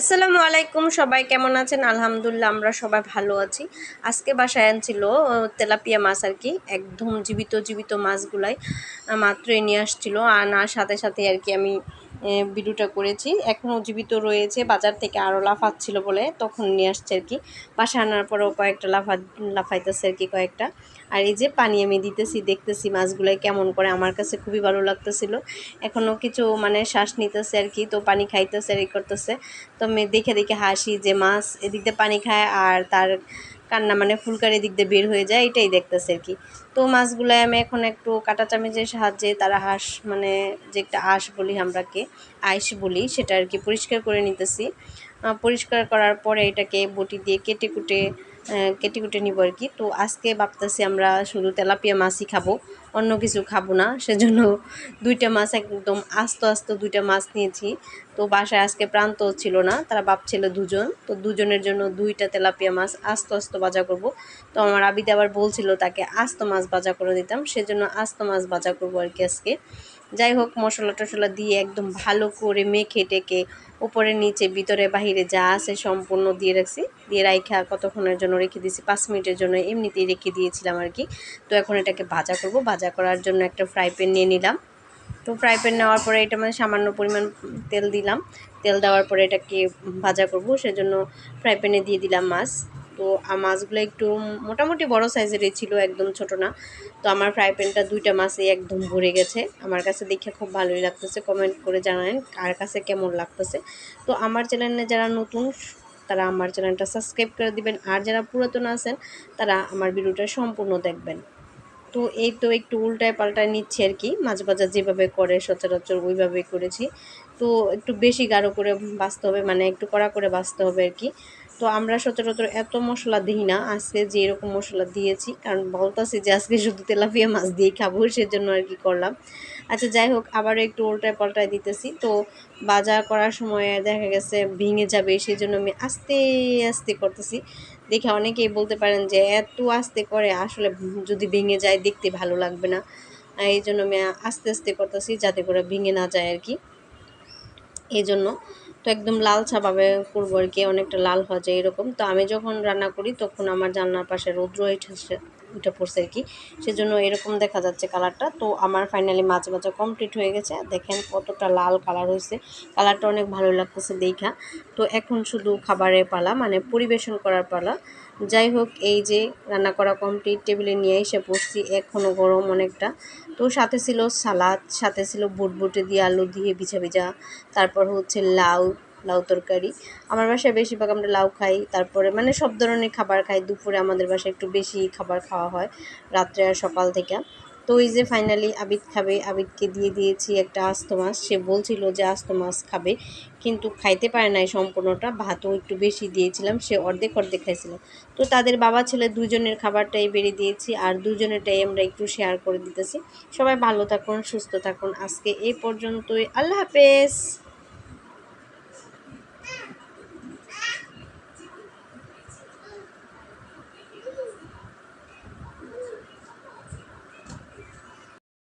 আসসালামু আলাইকুম, সবাই কেমন আছেন? আলহামদুলিল্লাহ, আমরা সবাই ভালো আছি। আজকে বাসায় আনছিল তেলাপিয়া মাছ আর কি, একদম জীবিত জীবিত মাছগুলাই মাত্রই নিয়ে আসছিল। আনার সাথে সাথে আর কি আমি ভিডিওটা করেছি। এখনও জীবিত রয়েছে, বাজার থেকে আরও লাফাচ্ছিল বলে তখন নিয়ে আসছে আর কি। বাসা আনার পরেও কয়েকটা লাফা লাফাইতেছে আর কি কয়েকটা। আর এই যে পানি আমি দিতেছি, দেখতেছি মাছগুলাই কেমন করে, আমার কাছে খুবই ভালো লাগতেছিল। এখনও কিছু মানে শ্বাস নিতেছে আর কি, তো পানি খাইতেছে আর ই করতেছে। তো আমি দেখে দেখে হাসি যে মাছ এদিক দিয়ে পানি খায় আর তার কান্না মানে ফুলকারি দিক দিয়ে বের হয়ে যায়, এটাই দেখতেছে আর কি। তো মাছগুলো আমি এখন একটু কাটা চামচের সাহায্যে তারা হাঁস মানে যে একটা আঁশ বলি আমরাকে, আইস বলি, সেটা আর কি পরিষ্কার করে নিতেছি। পরিষ্কার করার পরে এটাকে বটি দিয়ে কেটে কুটে কেটে কুটে নিব আর কি। তো আজকে ভাবতেছি আমরা শুধু তেলাপিয়া মাছই খাব। অন্য কিছু খাব না। সেজন্য দুইটা মাছ একদম আস্ত আস্ত দুইটা মাছ নিয়েছি। তো বাসায় আজকে প্রান্ত ছিল না, তারা বাপ ছিল দুজন। তো দুজনের জন্য দুইটা তেলাপিয়া মাছ আস্ত আস্ত বাজা করব। তো আমার আবিদে আবার বলছিল তাকে আস্ত মাছ বাজা করে দিতাম, সেজন্য আস্ত মাছ বাজা করব আর কি আজকে। যাই হোক, মশলা টশলা দিয়ে একদম ভালো করে মেখে টেকে উপরে নিচে, ভিতরে বাহিরে যা আছে সম্পূর্ণ দিয়ে রাখছি। দিয়ে রাইখা কতক্ষণের জন্য রেখে দিয়েছি? পাঁচ মিনিটের জন্য এমনিতেই রেখে দিয়েছিলাম আর কি। তো এখন এটাকে ভাজা করব। ভাজা করার জন্য একটা ফ্রাই প্যান নিয়ে নিলাম। তো ফ্রাই প্যান নেওয়ার পরে এটা মানে সামান্য পরিমাণ তেল দিলাম। তেল দেওয়ার পরে এটাকে ভাজা করব। সেজন্য ফ্রাই প্যানে দিয়ে দিলাম মাছ। তো মাছগুলো একটু মোটামুটি বড় সাইজেরই ছিল, একদম ছোট না। তো আমার ফ্রাই প্যানটা দুইটা মাছই একদম ভরে গেছে। আমার কাছে দেখে খুব ভালোই লাগতেছে কমেন্ট করে জানাবেন কার কাছে কেমন লাগতেছে। তো আমার চ্যানেলে যারা নতুন, তারা আমার চ্যানেলটা সাবস্ক্রাইব করে দিবেন। আর যারা পুরাতন আছেন, তারা আমার ভিডিওটা সম্পূর্ণ দেখবেন। তো এই তো একটু উল্টায় পাল্টায় নিচ্ছি আর কি। মাছ ভাজা যেভাবে করে, সচরাচর ওইভাবেই করেছি। তো একটু বেশি গাঢ় করে বাঁচতে হবে মানে একটু কড়া করে বাঁচতে হবে আর কি। তো আমরা সচরাচর এত মশলা দিই না। আজকে যে এরকম মশলা দিয়েছি, কারণ বলতেছি যে আজকে শুধু তেলাপিয়া মাছ দিয়েই খাব, সেজন্য আর কি করলাম। আচ্ছা যাই হোক, আবারও একটু উল্টায় পাল্টায় দিতেছি। তো বাজার করার সময় দেখা গেছে ভেঙে যাবে সেই জন্য আমি আস্তে আস্তে করতেছি। দেখে অনেকেই বলতে পারেন যে এত আস্তে করে আসলে যদি ভেঙে যায়, দেখতে ভালো লাগবে না। এই জন্য আমি আস্তে আস্তে করতেছি যাতে করে ভেঙে না যায় আর কি। এই জন্য তো একদম ছাপাবে করব আর কি, অনেকটা লাল হয়ে যায় এরকম। তো আমি যখন রান্না করি, তখন আমার জানলার পাশে রৌদ্র উঠে উঠে পড়ছে আর কি। সেজন্য এরকম দেখা যাচ্ছে কালারটা তো আমার ফাইনালি মাছ ভাজা কমপ্লিট হয়ে গেছে। দেখেন কতটা লাল কালার হয়েছে। কালারটা অনেক ভালো লাগতেছে দেখা। তো এখন শুধু খাবারের পালা মানে পরিবেশন করার পালা। যাই হোক, এই যে রান্না করা কমপ্লিট টেবিলে নিয়ে এসে পড়ছি এখনও গরম অনেকটা। তো সাথে ছিল সালাদ, সাথে ছিল বুটবুটে দিয়ে আলু দিয়ে ভিজা ভিজা। তারপর হচ্ছে লাউ লাউ তরকারি। আমার বাসায় বেশিরভাগ আমরা লাউ খাই, তারপরে মানে সব ধরনের খাবার খাই। দুপুরে আমাদের বাসায় একটু বেশি খাবার খাওয়া হয়, রাত্রে আর সকাল থেকে। তো ওই যে ফাইনালি আবিদ খাবে, আবিদকে দিয়ে দিয়েছি একটা আস্ত মাছ। সে বলছিল যে আস্ত মাছ খাবে, কিন্তু খাইতে পারে নাই সম্পূর্ণটা। ভাতও একটু বেশি দিয়েছিলাম, সে অর্ধেক অর্ধেক খাইছিল। তো তাদের বাবা ছেলে দুজনের খাবারটাই বেড়ে দিয়েছি, আর দুজনেরটাই আমরা একটু শেয়ার করে দিতেছি। সবাই ভালো থাকুন, সুস্থ থাকুন। আজকে এই পর্যন্তই। আল্লাহ হাফেজ!